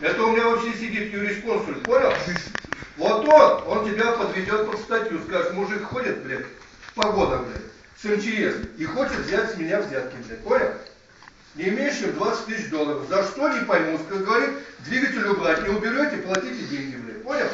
Это у меня вообще сидит юрисконсульт, понял? Вот он, он тебя подведет под статью, скажет, мужик ходит, блядь, погода, блядь, с МЧС, и хочет взять с меня взятки, блядь, понял? Не чем 20 тысяч долларов. За что, не пойму. Как говорит, двигатель убрать, не уберете, платите деньги, блядь, понял?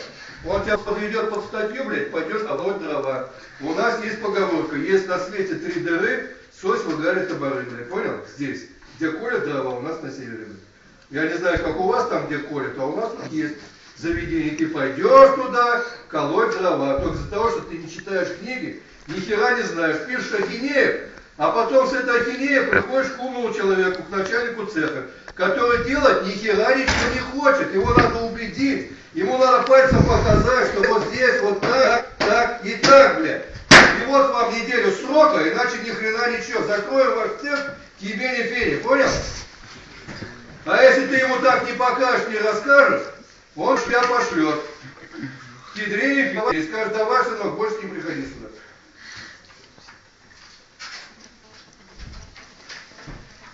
Он тебя подведет под статью, блядь, пойдешь колоть дрова. У нас есть поговорка, есть на свете три дыры, сось выгарит оборы, блядь, понял? Здесь, где колят дрова, у нас на севере, блядь. Я не знаю, как у вас там, где колят, а у нас тут есть заведение. Ты пойдешь туда, колоть дрова. Только из-за того, что ты не читаешь книги, ни хера не знаешь, пишешь ахинеев, а потом с этой ахинеей приходишь к умному человеку, к начальнику цеха, который делать ни хера ничего не хочет. Его надо убедить, ему надо пальцем показать, что вот здесь, вот так, так и так, блядь. И вот вам неделю срока, иначе ни хрена ничего. Закроем ваш цех, тебе не фени, понял? А если ты ему так не покажешь, не расскажешь, он тебя пошлет. Кедрее и скажет, давай, сынок, больше не приходи сюда.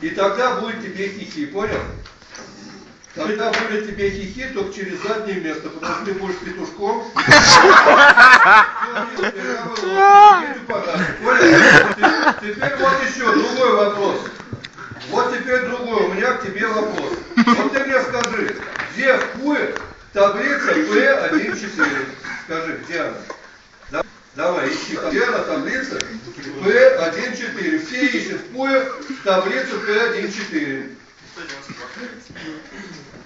И тогда будет тебе хихи, понял? Тогда будет тебе хихи только через заднее место, потому что ты будешь петушком. Теперь вот еще другой вопрос. Вот теперь другой, у меня к тебе вопрос. Вот ты мне скажи, где в ПУЭ таблица P14? Скажи, где она? Да? Давай, ищи. Где она таблица P14? Все ищут ПУЭ таблицу P14.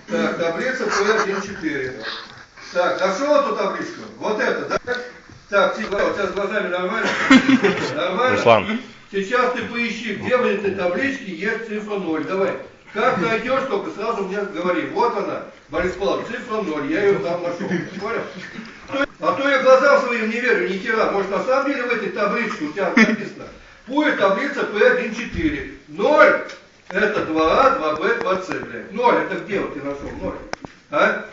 Так, таблица P14. Так, нашел эту табличку? Вот это, да? Так, тихо, у тебя с глазами нормально? Нормально? Руслан. Сейчас ты поищи, где в этой табличке есть цифра 0. Давай. Как найдешь, только сразу мне говори. Вот она, Борис Павлович, цифра 0. Я ее там нашел. Понял? А то я глазам своим не верю, ни хера. Может, на самом деле в этой табличке у тебя написано. Пуя таблица P14. 0 это 2А, 2Б, 2С, блядь. 0 это где вот ты нашел? 0. А?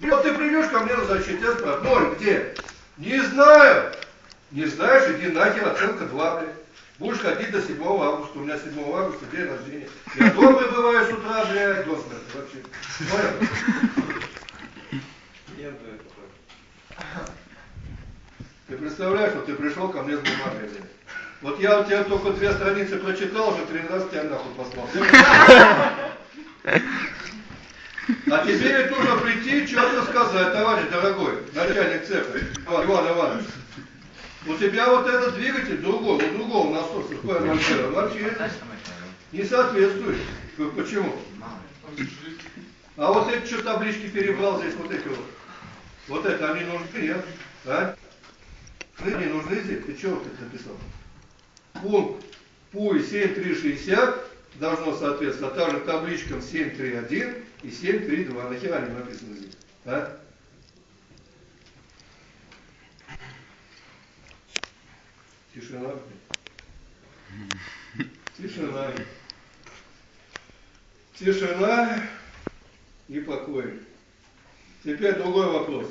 И вот ты придешь ко мне на защиту, я спрашиваю, 0 где? Не знаю. Не знаешь, иди нахер, оценка 2, блядь. Будешь ходить до 7 августа. У меня 7 августа день рождения. Я добрый бываю с утра, блядь, до смерти вообще. Понял? Ты представляешь, вот ты пришел ко мне с бумагой. Вот я у тебя только две страницы прочитал, уже три раза тебя нахуй послал. А тебе ведь нужно прийти что-то сказать, товарищ дорогой, начальник цеха, Иван Иванович. У тебя вот этот двигатель другой, у другого насоса, ПМ вообще не соответствует. Почему? А вот эти что таблички перебрал здесь, вот эти вот. Вот это, они нужны, нет? А? Не нужны здесь? Ты вот это написал? Пункт ПУИ 7360 должно соответствовать а также табличкам 731 и 732. Нахера они написаны здесь? А? Тишина. Тишина. Тишина и покой. Теперь другой вопрос.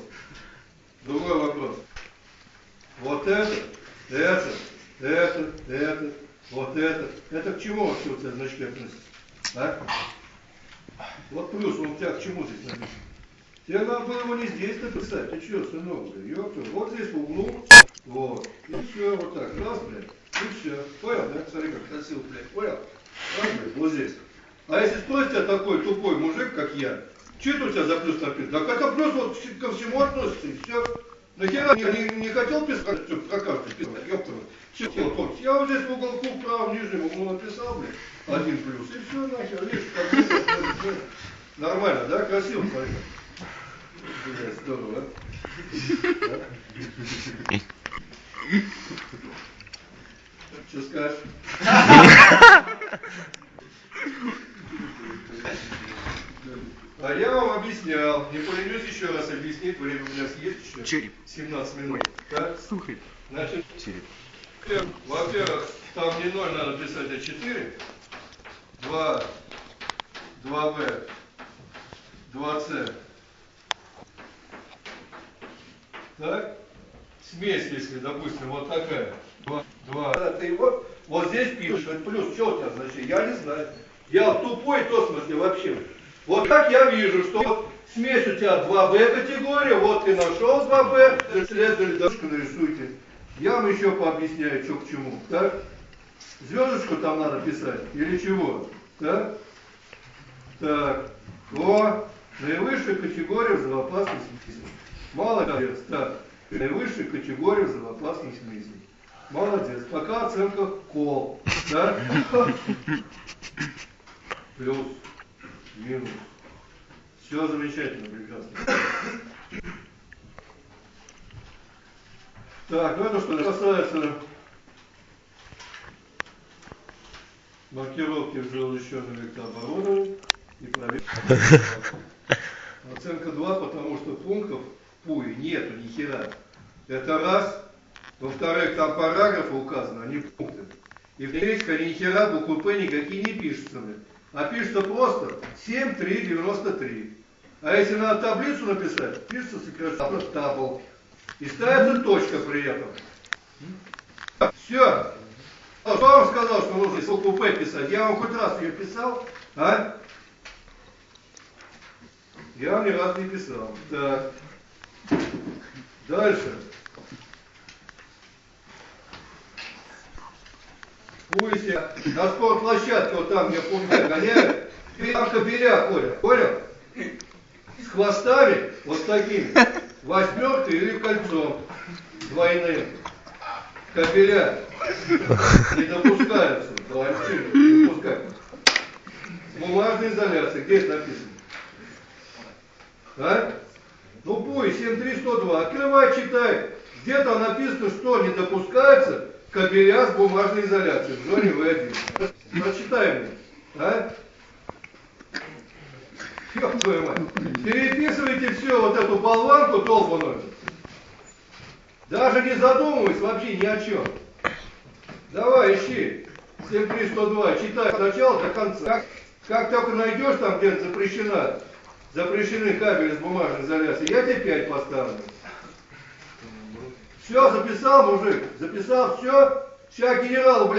Другой вопрос. Вот это, это, это, это, вот это. Это к чему вообще у тебя значки относятся? А? Вот плюс, он у тебя к чему здесь написан? Тебе надо было его не здесь написать. Ты что, сынок, блядь, ёпта. Вот здесь в углу. Вот. И все, вот так. Раз, блядь. И все. Понял, да? Смотри, как красиво, блядь. Понял? Раз, блядь, вот здесь. А если стоит тебя такой тупой мужик, как я, что это у тебя за плюс написано? Так это плюс вот ко всему относится, и все. Нахера не, не, не хотел писать, что про каждый писал, ёпта. Все, помните. Я вот здесь в уголку в правом нижнем углу написал, блядь, один плюс, и все, нахер, видишь, как Нормально, да? Красиво, смотри. Блядь, здорово, а? Что скажешь? А я вам объяснял, не поленюсь еще раз объяснить, время у нас есть еще? Череп. 17 минут. Да? Слухай. Значит, Череп. во-первых, там не 0 надо писать, а 4. 2, 2b, 2c. Так? Смесь, если, допустим, вот такая. 2, 2. Ты вот, вот здесь пишешь, это плюс, что у тебя значит? Я не знаю. Я тупой, то в смысле вообще. Вот так я вижу, что смесь у тебя 2Б категория, вот ты нашел 2Б, следовали дорожку нарисуйте. Я вам еще пообъясняю, что к чему. Так? Звездочку там надо писать или чего? Так? Так. О, наивысшая категория взрывоопасной смеси. Молодец. Так. Наивысшая категория взрывоопасной смеси. Молодец. Пока оценка кол. Да? Плюс. Минус. Все замечательно, прекрасно. Так, ну это что касается маркировки взрывозащищенного электрооборудования и проверки. Оценка 2, потому что пунктов в ПУИ нету ни хера. Это раз. Во-вторых, там параграфы указаны, а не пункты. И в-третьих, они ни хера буквы П никакие не пишутся. А пишется просто 7393. А если надо таблицу написать, пишется сокращенно табл. И ставится точка при этом. Все. А Кто вам сказал, что нужно букву П писать? Я вам хоть раз ее писал? А? Я вам ни разу не писал. Так. Дальше. Пусть я на спортплощадке, вот там, где фунда гоняют, там кабеля ходят, понял? С хвостами, вот такими, восьмеркой или кольцом двойным. Кабеля не допускаются, вообще не допускаются. Бумажная изоляция, где это написано? А? Ну, пусть 73102, открывай, читай. Где там написано, что не допускается кабеля с бумажной изоляцией в зоне В1. Прочитай мне. А? Переписывайте все, вот эту болванку долбаную. Даже не задумываясь вообще ни о чем. Давай, ищи. 73102, читай с начала до конца. Как, как только найдешь там, где запрещена, запрещены кабели с бумажной изоляцией, я тебе 5 поставлю. Все, записал, мужик? Записал все? Сейчас генералу, блядь.